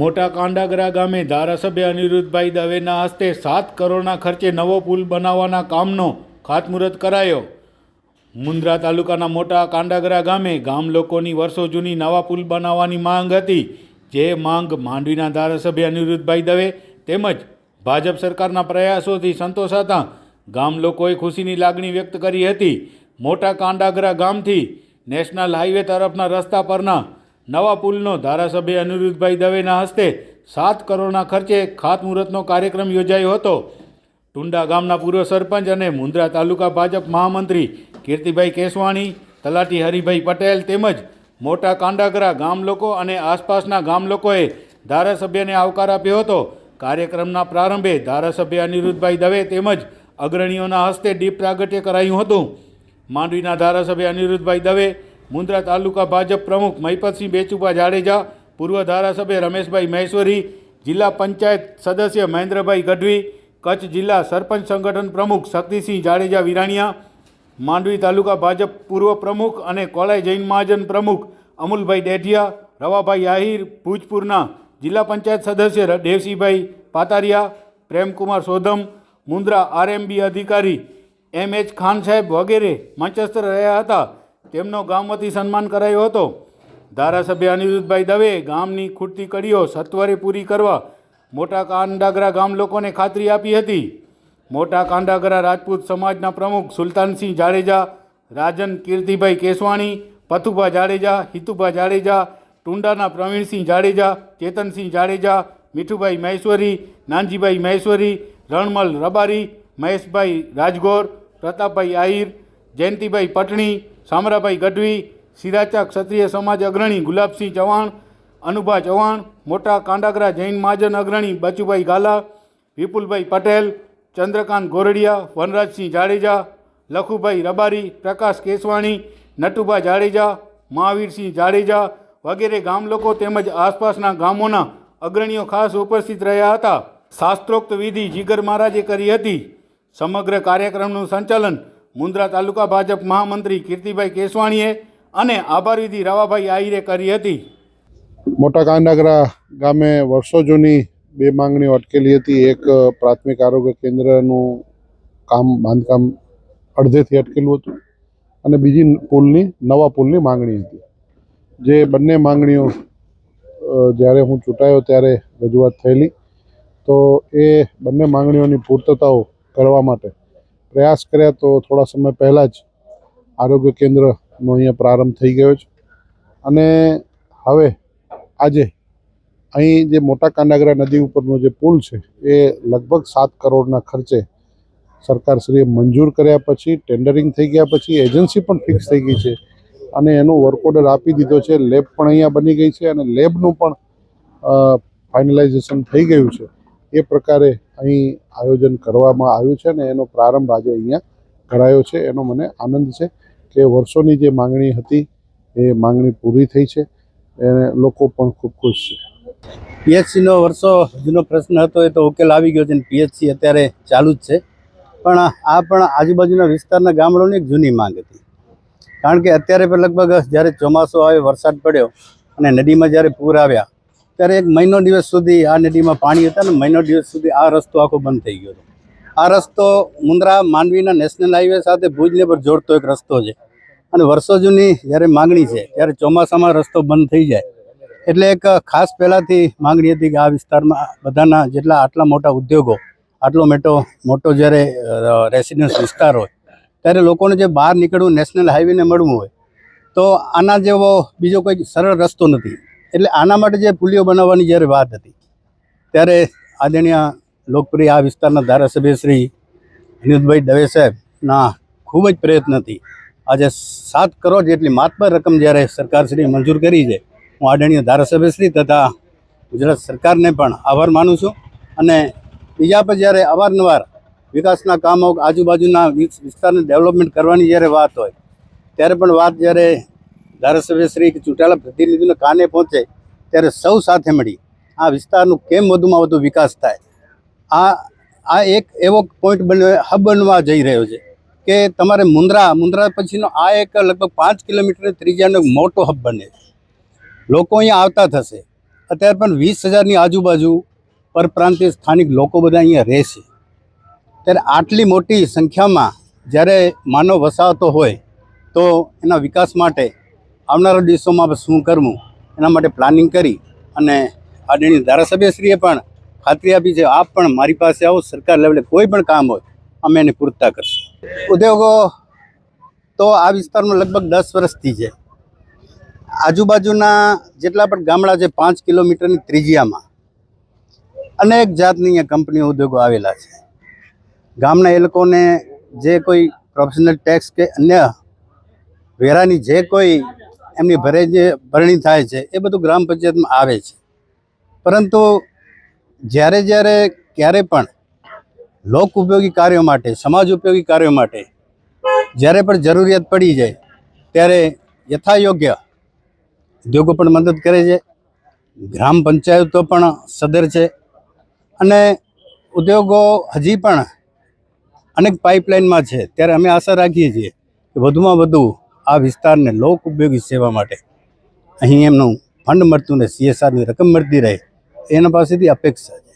મોટા કાંડાગરા ગામે ધારાસભ્ય અનિરુદ્ધભાઈ દવેના હસ્તે સાત કરોડના ખર્ચે નવો પુલ બનાવવાના કામનો ખાતમુહૂર્ત કરાયો. મુન્દ્રા તાલુકાના મોટા કાંડાગરા ગામે ગામ લોકોની વર્ષો જૂની નવા પુલ બનાવવાની માંગ હતી, જે માંગ માંડવીના ધારાસભ્ય અનિરુદ્ધભાઈ દવે તેમજ ભાજપ સરકારના પ્રયાસોથી સંતોષાતા ગામ લોકોએ ખુશીની લાગણી વ્યક્ત કરી હતી. મોટા કાંડાગરા ગામથી નેશનલ હાઈવે તરફના રસ્તા પરના નવા પુલનો ધારાસભ્ય અનિરુદ્ધભાઈ દવેના હસ્તે સાત કરોડના ખર્ચે ખાતમુહૂર્તનો કાર્યક્રમ યોજાયો હતો. ટુંડા ગામના પૂર્વ સરપંચ અને મુન્દ્રા તાલુકા ભાજપ મહામંત્રી કીર્તિભાઈ કેસવાણી, તલાટી હરિભાઈ પટેલ તેમજ મોટા કાંડાગરા ગામ લોકો અને આસપાસના ગામ લોકોએ ધારાસભ્યને આવકાર આપ્યો હતો. કાર્યક્રમના પ્રારંભે ધારાસભ્ય અનિરુદ્ધભાઈ દવે તેમજ અગ્રણીઓના હસ્તે દીપ પ્રાગટ્ય કરાયું હતું. માંડવીના ધારાસભ્ય અનિરુદ્ધભાઈ દવે મુન્દ્રા તાલુકા ભાજપ પ્રમુખ મહિપતસિંહ બેચુભા જાડેજા, પૂર્વ ધારાસભ્ય રમેશભાઈ મહેશ્વરી, જિલ્લા પંચાયત સદસ્ય મહેન્દ્રભાઈ ગઢવી, કચ્છ જિલ્લા સરપંચ સંગઠન પ્રમુખ શક્તિસિંહ જાડેજા વિરાણીયા, માંડવી તાલુકા ભાજપ પૂર્વ પ્રમુખ અને કોલાઈ જૈન મહાજન પ્રમુખ અમુલભાઈ ડેઢિયા, રવાભાઈ આહિર ભૂજપુરના જિલ્લા પંચાયત સદસ્ય દેવસિંહભાઈ પાતારિયા, પ્રેમકુમાર સોધમ મુન્દ્રા આરએમબી અધિકારી એમ એચ ખાન સાહેબ વગેરે મંચસ્થ રહ્યા હતા. તેમનો ગામમાંથી સન્માન કરાયો હતો. ધારાસભ્ય અનિરુદ્ધભાઈ દવે ગામની ખૂટતી કડીઓ સત્વરે પૂરી કરવા મોટા કાંડાગરા ગામ લોકોને ખાતરી આપી હતી. મોટા કાંડાગરા રાજપૂત સમાજના પ્રમુખ સુલતાનસિંહ જાડેજા, રાજન કીર્તિભાઈ કેસવાણી, પથુભા જાડેજા, હિતુભા જાડેજા, ટુંડાના પ્રવીણસિંહ જાડેજા, ચેતનસિંહ જાડેજા, મીઠુભાઈ મહેશ્વરી, નાનજીભાઈ મહેશ્વરી, રણમલ રબારી, મહેશભાઈ રાજગોર, પ્રતાપભાઈ આહિર, જયંતિભાઈ પટણી સામરાભાઈ ગઢવી સિરાચા ક્ષત્રિય સમાજ અગ્રણી ગુલાબસિંહ ચૌહાણ, અનુભા ચૌહાણ, મોટા કાંડાગરા જૈન મહાજન અગ્રણી બચુભાઈ ગાલા, વિપુલભાઈ પટેલ, ચંદ્રકાંત ગોરડિયા, વનરાજસિંહ જાડેજા, લખુભાઈ રબારી, પ્રકાશ કેસવાણી, નટુભા જાડેજા, મહાવીરસિંહ જાડેજા વગેરે ગામ લોકો તેમજ આસપાસના ગામોના અગ્રણીઓ ખાસ ઉપસ્થિત રહ્યા હતા. શાસ્ત્રોક્ત વિધિ જીગર મહારાજે કરી હતી. સમગ્ર કાર્યક્રમનું સંચાલન મુન્દ્રા તાલુકા ભાજપ મહામંત્રી કીર્તિભાઈ કેસવાણીએ અને આભારવિધિ રાવાભાઈ આહિરે કરી હતી. મોટા કાંડાગરા ગામે વર્ષો જૂની બે માંગણીઓ અટકેલી હતી. એક પ્રાથમિક આરોગ્ય કેન્દ્રનું કામ, બાંધકામ અડધેથી અટકેલું હતું અને બીજી પુલની, નવા પુલની માંગણી હતી. જે બંને માંગણીઓ જ્યારે હું ચૂંટાયો ત્યારે રજૂઆત થયેલી. તો એ બંને માંગણીઓની પૂર્તતાઓ કરવા માટે પ્રયાસ કર્યા તો થોડા સમય પહેલાં જ આરોગ્ય કેન્દ્રનો અહીંયા પ્રારંભ થઈ ગયો છે. અને હવે આજે અહીં જે મોટા કાંડાગરા નદી ઉપરનો જે પુલ છે, એ લગભગ સાત કરોડના ખર્ચે સરકારશ્રીએ મંજૂર કર્યા પછી, ટેન્ડરિંગ થઈ ગયા પછી, એજન્સી પણ ફિક્સ થઈ ગઈ છે. અને એનો વર્ક ઓર્ડર આપી દીધો છે. લેબ પણ અહીંયા બની ગઈ છે અને લેબનું પણ ફાઇનલાઇઝેશન થઈ ગયું છે. એ પ્રકારે અહીં આયોજન કરવામાં આવ્યું છે અને એનો પ્રારંભ આજે અહીંયા કરાયો છે. એનો મને આનંદ છે કે વર્ષોની જે માંગણી હતી એ માંગણી પૂરી થઈ છે અને લોકો પણ ખૂબ ખુશ છે. પીએચસીનો વર્ષો જૂનો પ્રશ્ન હતો, એ તો ઉકેલ આવી ગયો છે અને પીએચસી અત્યારે ચાલુ જ છે. પણ આ પણ આજુબાજુના વિસ્તારના ગામડાઓની એક જૂની માંગ હતી. કારણ કે અત્યારે પણ લગભગ જ્યારે ચોમાસું આવે, વરસાદ પડ્યો અને નદીમાં જ્યારે પૂર આવ્યા ત્યારે એક મહિનો દિવસ સુધી આ નદીમાં પાણી હતા ને મહિનો દિવસ સુધી આ રસ્તો આખો બંધ થઈ ગયો હતો. આ રસ્તો મુન્દ્રા માંડવીના નેશનલ હાઈવે સાથે ભુજને પર જોડતો એક રસ્તો છે. અને વર્ષો જૂની જ્યારે માંગણી છે, ત્યારે ચોમાસામાં રસ્તો બંધ થઈ જાય. એટલે એક ખાસ પહેલાંથી માંગણી હતી કે આ વિસ્તારમાં બધાના જેટલા આટલા મોટા ઉદ્યોગો, આટલો મોટો મોટો જ્યારે રેસિડન્સ વિસ્તાર હોય, ત્યારે લોકોને જે બહાર નીકળવું, નેશનલ હાઈવેને મળવું હોય, તો આના જેવો બીજો કોઈ સરળ રસ્તો નથી. એટલે આના માટે જે પુલિયો બનાવવાની જ્યારે વાત હતી, ત્યારે આદરણીય લોકપ્રિય આ વિસ્તારના ધારાસભ્ય શ્રી અનિરુદ્ધભાઈ દવે સાહેબના ખૂબ જ પ્રયત્નથી આજે સાત કરોડ જેટલી માતબર રકમ જ્યારે સરકારશ્રીએ મંજૂર કરી છે, હું આદરણીય ધારાસભ્યશ્રી તથા ગુજરાત સરકારને પણ આભાર માનું છું. અને બીજા પર જ્યારે અવારનવાર વિકાસના કામો આજુબાજુના વિસ- વિસ્તારને ડેવલપમેન્ટ કરવાની જ્યારે વાત હોય, ત્યારે પણ વાત જ્યારે ધારાસભ્યશ્રી કે ચૂંટાયેલા પ્રતિનિધિઓને કાને પહોંચે ત્યારે સૌ સાથે મળી. આ વિસ્તારનું કેમ વધુમાં વધુ વિકાસ થાય? આ આ એક એવો પોઈન્ટ બન્યો હબ બનવા જઈ રહ્યો છે કે તમારે મુન્દ્રા મુન્દ્રા પછીનો આ એક લગભગ પાંચ કિલોમીટર ત્રિજ્યાનો મોટો હબ બને લોકો અહીંયા આવતા થશે. અત્યારે પણ વીસ હજારની આજુબાજુ પરપ્રાંતીય સ્થાનિક લોકો બધા અહીંયા રહેશે ત્યારે આટલી મોટી સંખ્યામાં જ્યારે માનવ વસાવતો હોય તો એના વિકાસ માટે આવનારા દિવસોમાં શું કરવું એના માટે પ્લાનિંગ કરી અને આદરણીય ધારાસભ્યશ્રીએ પણ ખાતરી આપી છે, આપ પણ મારી પાસે આવો, સરકાર લેવલે કોઈ પણ કામ હોય, અમે એની પૂર્તતા કરશું. ઉદ્યોગો તો આ વિસ્તારમાં લગભગ દસ વર્ષથી છે. આજુબાજુના જેટલા પણ ગામડા છે, પાંચ કિલોમીટરની ત્રિજ્યામાં અનેક જાતની અહીંયા કંપનીઓ, ઉદ્યોગો આવેલા છે. ગામના એ લોકોને જે કોઈ પ્રોફેશનલ ટેક્સ કે અન્ય વેરાની જે કોઈ એમની ભરે જે ભરણી થાય છે, એ બધું ગ્રામ પંચાયતમાં આવે છે. પરંતુ જ્યારે જ્યારે ક્યારે પણ લોક ઉપયોગી કાર્યો માટે, સમાજ ઉપયોગી કાર્યો માટે જ્યારે પણ જરૂરિયાત પડી જાય, ત્યારે યથાયોગ્ય ઉદ્યોગો પણ મદદ કરે છે, ગ્રામ પંચાયતો પણ સદર છે અને ઉદ્યોગો હજી પણ અનેક પાઇપલાઇનમાં છે. ત્યારે અમે આશા રાખીએ છીએ કે વધુમાં વધુ આ વિસ્તારને લોક ઉપયોગી સેવા માટે. અહીં એમનું ફંડ મળતું ને સીએસઆરની રકમ મળતી રહે. એના પાસેથી અપેક્ષા છે.